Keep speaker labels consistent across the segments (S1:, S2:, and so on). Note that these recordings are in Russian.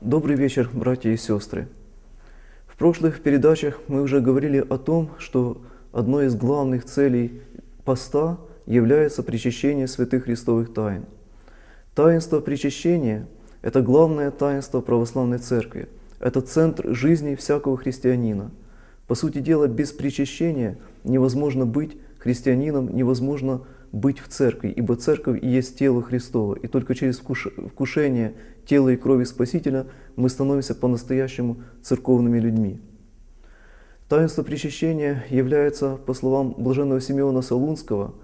S1: Добрый вечер, братья и сестры. В прошлых передачах мы уже говорили о том, что одной из главных целей поста является причащение святых христовых тайн. Таинство причащения – это главное таинство православной церкви. Это центр жизни всякого христианина. По сути дела, без причащения невозможно быть христианином, невозможно быть в церкви, ибо церковь и есть тело Христово. И только через вкушение тела и крови Спасителя мы становимся по-настоящему церковными людьми. Таинство причащения является, по словам блаженного Симеона Солунского,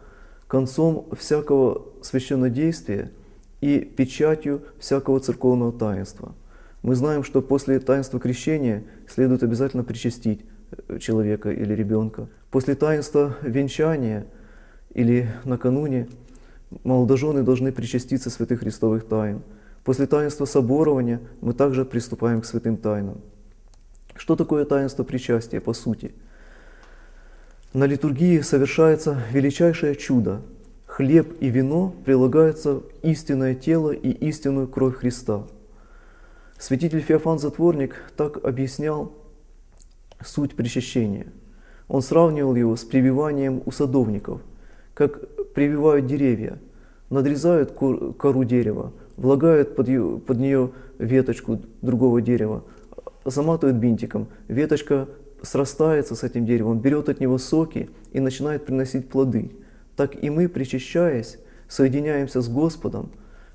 S1: концом всякого священнодействия и печатью всякого церковного таинства. Мы знаем, что после таинства крещения следует обязательно причастить человека или ребенка. После таинства венчания или накануне молодожены должны причаститься святых христовых тайн – После таинства соборования мы также приступаем к святым тайнам. Что такое таинство причастия по сути? На литургии совершается величайшее чудо. Хлеб и вино прилагаются в истинное тело и истинную кровь Христа. Святитель Феофан Затворник так объяснял суть причащения. Он сравнивал его с прививанием у садовников, как прививают деревья, надрезают кору дерева, влагают под, ее, под нее веточку другого дерева, заматывают бинтиком, веточка срастается с этим деревом, берет от него соки и начинает приносить плоды. Так и мы, причащаясь, соединяемся с Господом,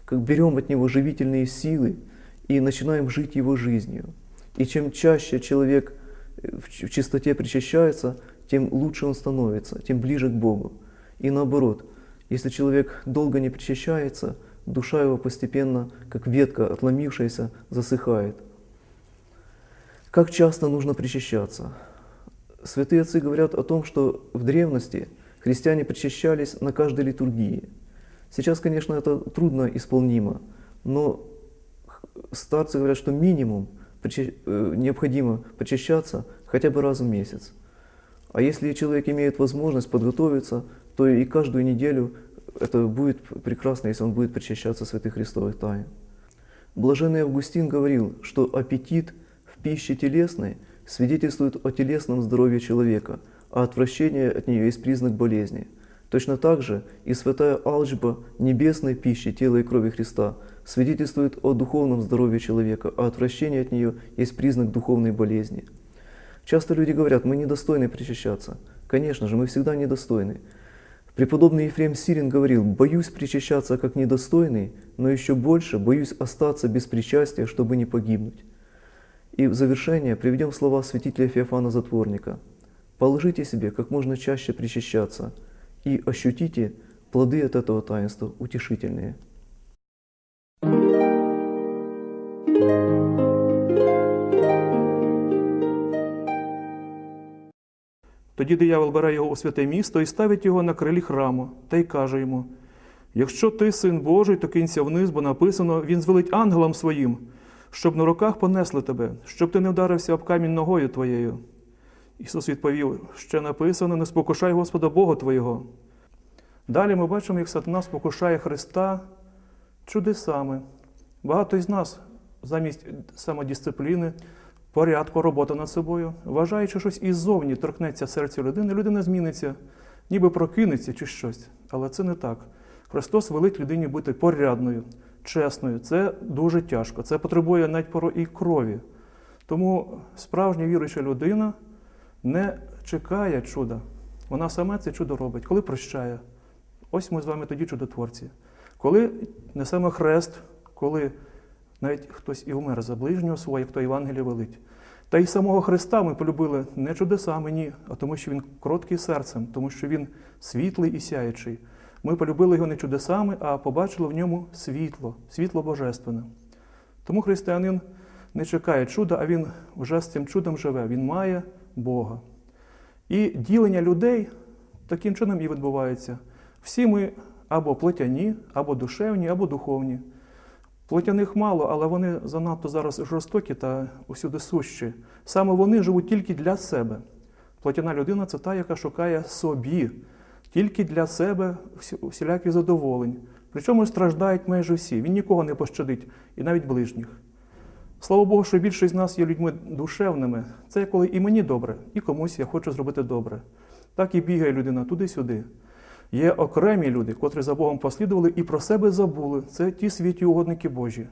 S1: как берем от Него живительные силы и начинаем жить Его жизнью. И чем чаще человек в чистоте причащается, тем лучше он становится, тем ближе к Богу. И наоборот, если человек долго не причащается – душа его постепенно, как ветка отломившаяся, засыхает. Как часто нужно причащаться? Святые отцы говорят о том, что в древности христиане причащались на каждой литургии. Сейчас, конечно, это трудно исполнимо, но старцы говорят, что минимум э, необходимо причащаться хотя бы раз в месяц. А если человек имеет возможность подготовиться, то и каждую неделю это будет прекрасно, если он будет причащаться святых христовых тайн. Блаженный Августин говорил, что аппетит в пище телесной свидетельствует о телесном здоровье человека, а отвращение от нее есть признак болезни. Точно так же и святая алчба небесной пищи тела и крови Христа свидетельствует о духовном здоровье человека, а отвращение от нее есть признак духовной болезни. Часто люди говорят, мы недостойны причащаться. Конечно же, мы всегда недостойны. Преподобный Ефрем Сирин говорил, «Боюсь причащаться как недостойный, но еще больше боюсь остаться без причастия, чтобы не погибнуть». И в завершение приведем слова святителя Феофана Затворника. «Положите себе как можно чаще причащаться и ощутите плоды от этого таинства утешительные».
S2: Тоді диявол бере його у святе місто і ставить його на крилі храму та й каже йому: Якщо ти син Божий, то кинься вниз, бо написано, він звелить ангелам своїм, щоб на руках понесли тебе, щоб ти не вдарився об камінь ногою твоєю. Ісус відповів: ще написано: не спокушай Господа Бога Твого. Далі ми бачимо, як сатана спокушає Христа чудесами. Багато із нас замість самодисципліни порядку, робота над собою, вважаючи щось іззовні торкнеться серця людини, людина зміниться, ніби прокинеться чи щось. Але це не так. Христос велить людині бути порядною, чесною. Це дуже тяжко. Це потребує навіть поро і крові. Тому справжня віруюча людина не чекає чуда. Вона саме це чудо робить, коли прощає. Ось ми з вами тоді чудотворці. Коли несемо хрест, коли навіть хтось і умер за ближнього свого, як то Євангеліє велить. Та й самого Христа ми полюбили не чудесами, ні, а тому, що Він кроткий серцем, тому що Він світлий і сяючий. Ми полюбили його не чудесами, а побачили в ньому світло, світло божественне. Тому християнин не чекає чуда, а він вже з цим чудом живе. Він має Бога. І ділення людей таким чином і відбувається. Всі ми або плотяні, або душевні, або духовні. Плотяних мало, але вони занадто зараз жорстокі та усюди сущі. Саме вони живуть тільки для себе. Плотяна людина це та, яка шукає собі, тільки для себе всі- всіляких задоволень. Причому страждають майже всі. Він нікого не пощадить, і навіть ближніх. Слава Богу, що більшість з нас є людьми душевними. Це коли і мені добре, і комусь я хочу зробити добре. Так і бігає людина туди-сюди. Є окремі люди, котрі за Богом послідували і про себе забули. Це ті святі угодники Божі.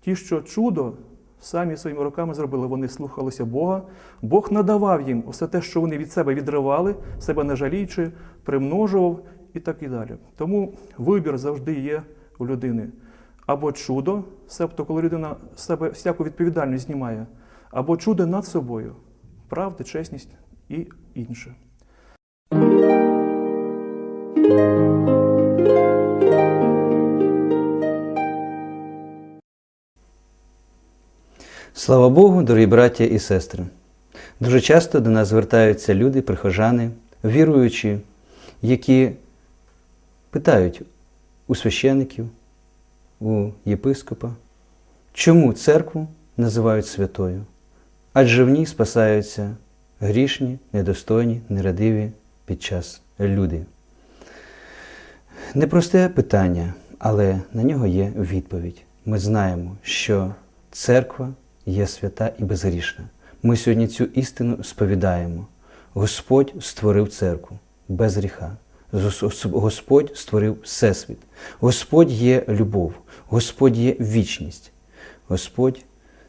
S2: Ті, що чудо самі своїми руками зробили, вони слухалися Бога. Бог надавав їм усе те, що вони від себе відривали, себе не жаліючи, примножував і так і далі. Тому вибір завжди є у людини. Або чудо, себто коли людина з себе всяку відповідальність знімає, або чудо над собою, правда, чесність і інше.
S3: Слава Богу, дорогі браття і сестри! Дуже часто до нас звертаються люди, прихожани, віруючі, які питають у священиків, у єпископа, чому церкву називають святою? Адже в ній спасаються грішні, недостойні, нерадиві під час люди. Непросте питання, але на нього є відповідь. Ми знаємо, що церква є свята і безгрішна. Ми сьогодні цю істину сповідаємо. Господь створив церкву без гріха. Господь створив Всесвіт. Господь є любов, Господь є вічність. Господь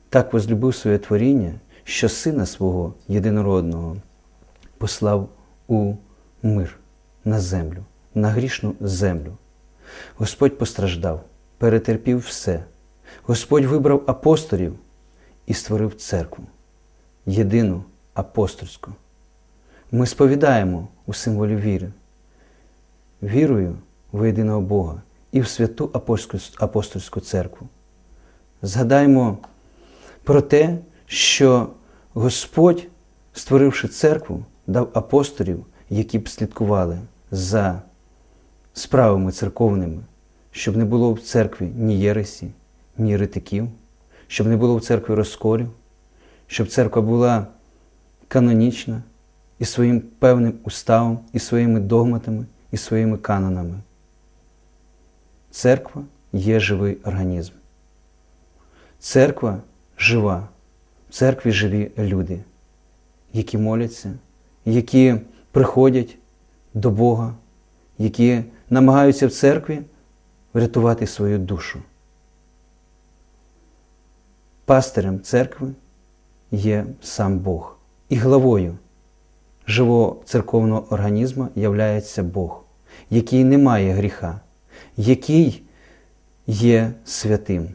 S3: так возлюбив своє творіння, що Сина свого єдинородного послав у мир на землю, на грішну землю. Господь постраждав, перетерпів все. Господь вибрав апостолів і створив церкву, єдину апостольську. Ми сповідаємо у символі віри, вірою в єдиного Бога і в святу апостольську- церкву. Згадаймо про те, що Господь, створивши церкву, дав апостолів, які б слідкували за справами церковними, щоб не було в церкві ні єресі, ні єретиків, щоб не було в церкві розколів, щоб церква була канонічна і своїм певним уставом, і своїми догматами, і своїми канонами. Церква є живий організм. Церква жива, в церкві живі люди, які моляться, які приходять до Бога, які намагаються в церкві врятувати свою душу. Пастирем церкви є сам Бог, і главою живого церковного організму являється Бог, який не має гріха, який є святим.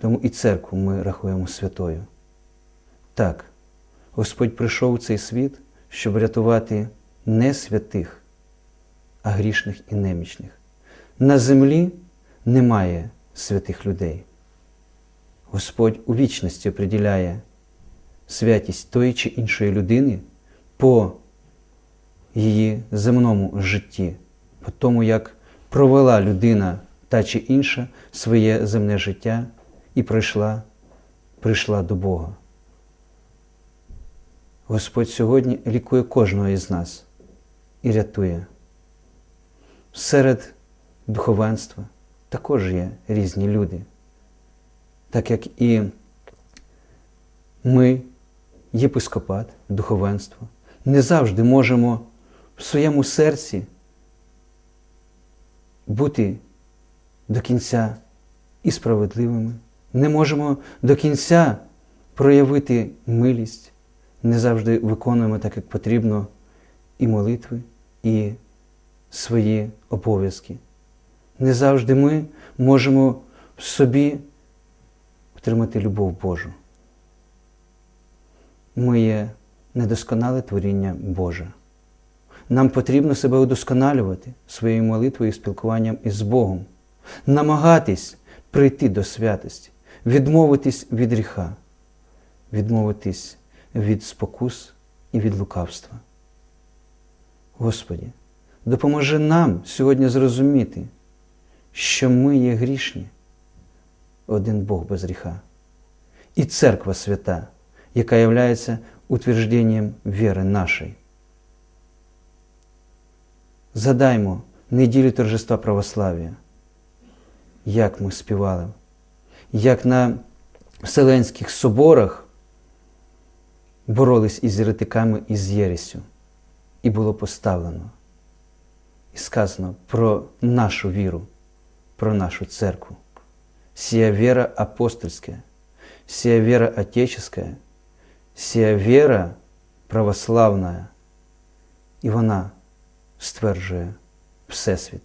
S3: Тому і церкву ми рахуємо святою. Так, Господь прийшов у цей світ, щоб врятувати не святих, а грішних і немічних. На землі немає святих людей. Господь у вічності определяє святість тої чи іншої людини по її земному житті, по тому, як провела людина та чи інша своє земне життя і прийшла, прийшла до Бога. Господь сьогодні лікує кожного із нас і рятує. Серед духовенства також є різні люди, так як і ми, єпископат, духовенство, не завжди можемо в своєму серці бути до кінця і справедливими, не можемо до кінця проявити милість, не завжди виконуємо так, як потрібно, і молитви, і свої обов'язки. Не завжди ми можемо в собі отримати любов Божу. Ми є недосконале творіння Боже. Нам потрібно себе удосконалювати своєю молитвою і спілкуванням із Богом, намагатись прийти до святості, відмовитись від гріха, відмовитись від спокус і від лукавства. Господі, допоможи нам сьогодні зрозуміти, що ми є грішні, один Бог без гріха, і церква свята, яка є утвержденням віри нашої. Згадаймо неділю торжества православ'я, як ми співали, як на Вселенських соборах боролись із еретиками і з єресю. І було поставлено і сказано про нашу віру, про нашу церкву. Сия вера апостольская, сия вера отеческая, сия вера православна. І вона стверджує Всесвіт.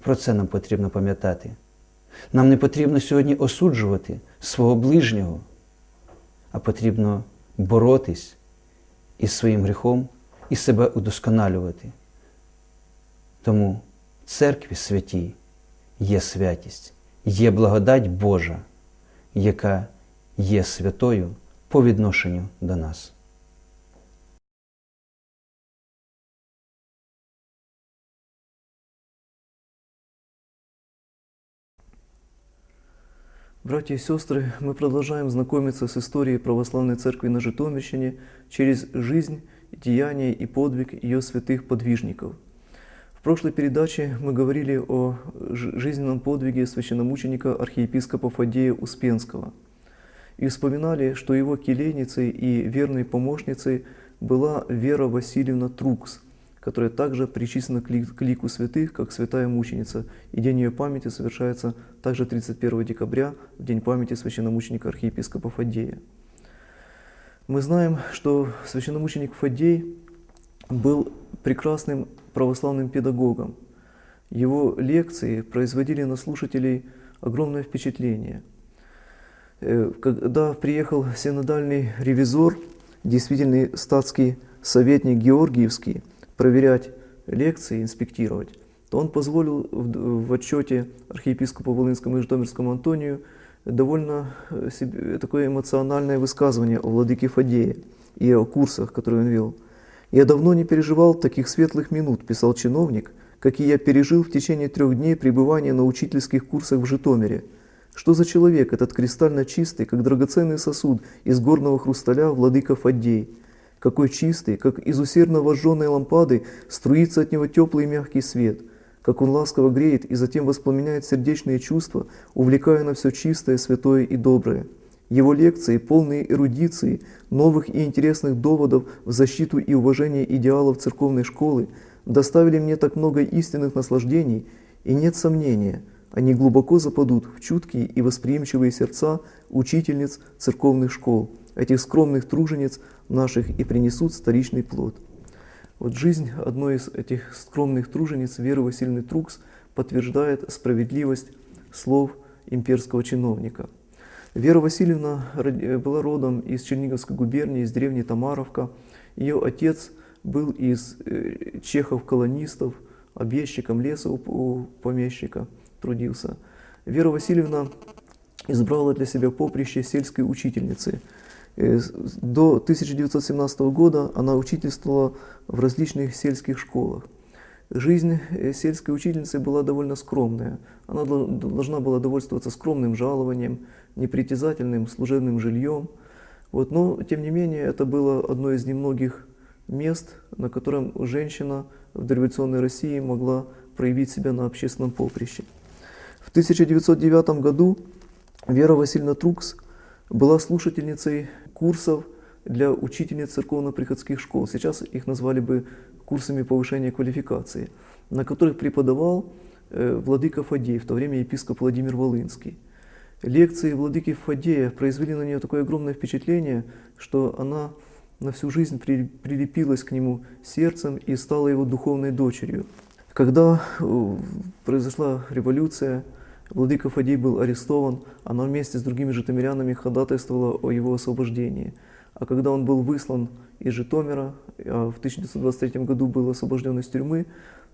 S3: Про це нам потрібно пам'ятати. Нам не потрібно сьогодні осуджувати свого ближнього, а потрібно боротись із своїм гріхом і себе удосконалювати. Тому церкві святій є святість, є благодать Божа, яка є святою по відношенню до нас.
S1: Братья и сестры, мы продолжаем знакомиться с историей Православной Церкви на Житомирщине через жизнь, деяния и подвиг ее святых подвижников. В прошлой передаче мы говорили о жизненном подвиге священномученика архиепископа Фадея Успенского и вспоминали, что его келейницей и верной помощницей была Вера Васильевна Трукс, которая также причислена к ли- к лику святых, как святая мученица, и день ее памяти совершается также 31 декабря, в день памяти священномученика архиепископа Фадея. Мы знаем, что священномученик Фадей был прекрасным православным педагогом. Его лекции производили на слушателей огромное впечатление. Э, Когда приехал синодальный ревизор, действительный статский советник Георгиевский, проверять лекции, инспектировать, то он позволил в, в отчете архиепископу Волынскому и Житомирскому Антонию довольно э, себе- такое эмоциональное высказывание о владыке Фадее и о курсах, которые он вел. «Я давно не переживал таких светлых минут», – писал чиновник, «какие я пережил в течение трех дней пребывания на учительских курсах в Житомире. Что за человек этот кристально чистый, как драгоценный сосуд из горного хрусталя владыка Фаддей? Какой чистый, как из усердно вожженной лампады струится от него теплый и мягкий свет, как он ласково греет и затем воспламеняет сердечные чувства, увлекая на все чистое, святое и доброе. Его лекции, полные эрудиции, новых и интересных доводов в защиту и уважение идеалов церковной школы, доставили мне так много истинных наслаждений, и нет сомнения, они глубоко западут в чуткие и восприимчивые сердца учительниц церковных школ, этих скромных тружениц наших и принесут столичный плод. Вот жизнь одной из этих скромных тружениц, Веры Васильевны Трукс, подтверждает справедливость слов имперского чиновника. Вера Васильевна роди- была родом из Черниговской губернии, из деревни Тамаровка. Ее отец был из э, чехов-колонистов, объездчиком леса у помещика трудился. Вера Васильевна избрала для себя поприще сельской учительницы. Э, До 1917 года она учительствовала в различных сельских школах. Жизнь э, сельской учительницы была довольно скромная. Она дол- должна была довольствоваться скромным жалованием, непритязательным служебным жильем. Вот, но, тем не менее, это было одно из немногих мест, на котором женщина в дореволюционной России могла проявить себя на общественном поприще. В 1909 году Вера Васильевна Трукс была слушательницей курсов для учительниц церковно-приходских школ. Сейчас их назвали бы курсами повышения квалификации, на которых преподавал э, владыка Фадей, в то время епископ Владимир Волынский. Лекции владыки Фадея произвели на нее такое огромное впечатление, что она на всю жизнь при- прилепилась к нему сердцем и стала его духовной дочерью. Когда э, произошла революция, владыка Фадей был арестован, она вместе с другими житомирянами ходатайствовала о его освобождении. А когда он был выслан из Житомира, а в 1923 году был освобожден из тюрьмы,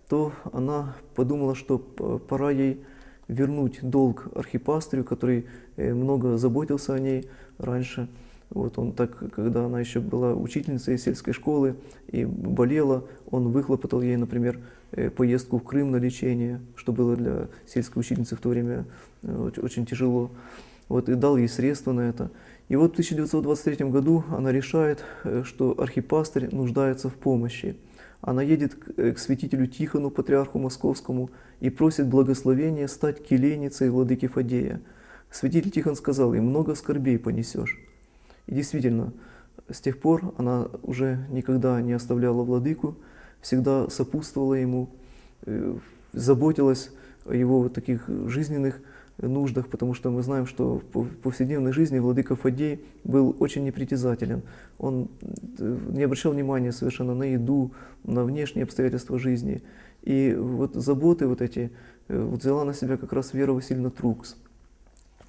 S1: то она подумала, что пора ей вернуть долг архипастырю, который э, много заботился о ней раньше. Вот он так, когда она еще была учительницей сельской школы и болела, он выхлопотал ей, например, э, поездку в Крым на лечение, что было для сельской учительницы в то время э, оч- очень тяжело. Вот, и дал ей средства на это. И вот в 1923 году она решает, э, что архипастырь нуждается в помощи. Она едет к святителю Тихону, патриарху московскому, и просит благословения стать келейницей владыки Фадея. Святитель Тихон сказал ей, много скорбей понесешь. И действительно, с тех пор она уже никогда не оставляла владыку, всегда сопутствовала ему, э, заботилась о его таких жизненных нуждах, потому что мы знаем, что в повседневной жизни владыка Фадей был очень непритязателен. Он э, не обращал внимания совершенно на еду, на внешние обстоятельства жизни. И вот заботы вот эти э, вот взяла на себя как раз Вера Васильевна Трукс.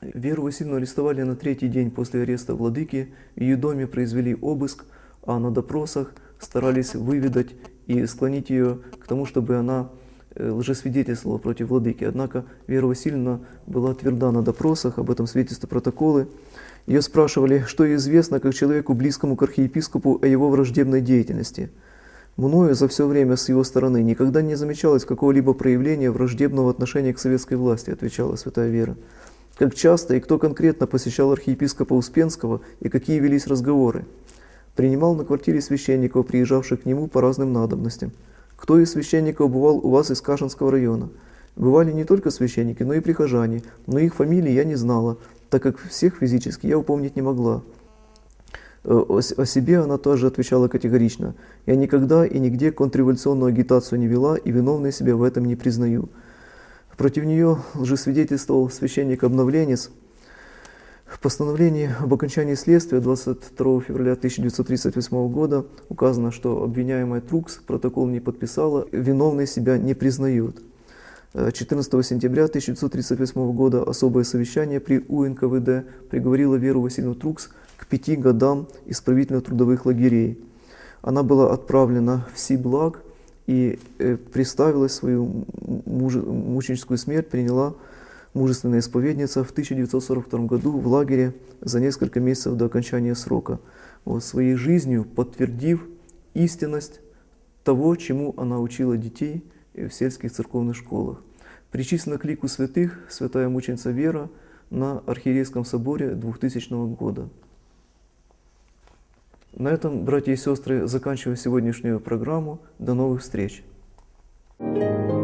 S1: Веру Васильевну арестовали на третий день после ареста владыки, в ее доме произвели обыск, а на допросах старались выведать и склонить ее к тому, чтобы она э, лжесвидетельствовала против владыки. Однако Вера Васильевна была тверда на допросах, об этом свидетельствуют протоколы. Ее спрашивали, что ей известно как человеку, близкому к архиепископу, о его враждебной деятельности. Мною за все время с его стороны никогда не замечалось какого-либо проявления враждебного отношения к советской власти, отвечала святая Вера как часто и кто конкретно посещал архиепископа Успенского и какие велись разговоры. Принимал на квартире священников, приезжавших к нему по разным надобностям. Кто из священников бывал у вас из Кашинского района? Бывали не только священники, но и прихожане, но их фамилии я не знала, так как всех физически я упомнить не могла. Э, о себе она тоже отвечала категорично. «Я никогда и нигде контрреволюционную агитацию не вела и виновной себя в этом не признаю». Против нее лжесвидетельствовал священник-обновленец. В постановлении об окончании следствия 22 февраля 1938 года указано, что обвиняемая Трукс протокол не подписала, виновный себя не признает. 14 сентября 1938 года особое совещание при УНКВД приговорило Веру Васильевну Трукс к пяти годам исправительно-трудовых лагерей. Она была отправлена в Сиблаг, и э, приставилась свою мученическую смерть, приняла мужественная исповедница в 1942 году в лагере за несколько месяцев до окончания срока, вот, своей жизнью подтвердив истинность того, чему она учила детей в сельских церковных школах. Причислена к лику святых святая мученица Вера на Архиерейском соборе 2000 года. На этом, братья и сестры, заканчиваем сегодняшнюю программу. До новых встреч! thank you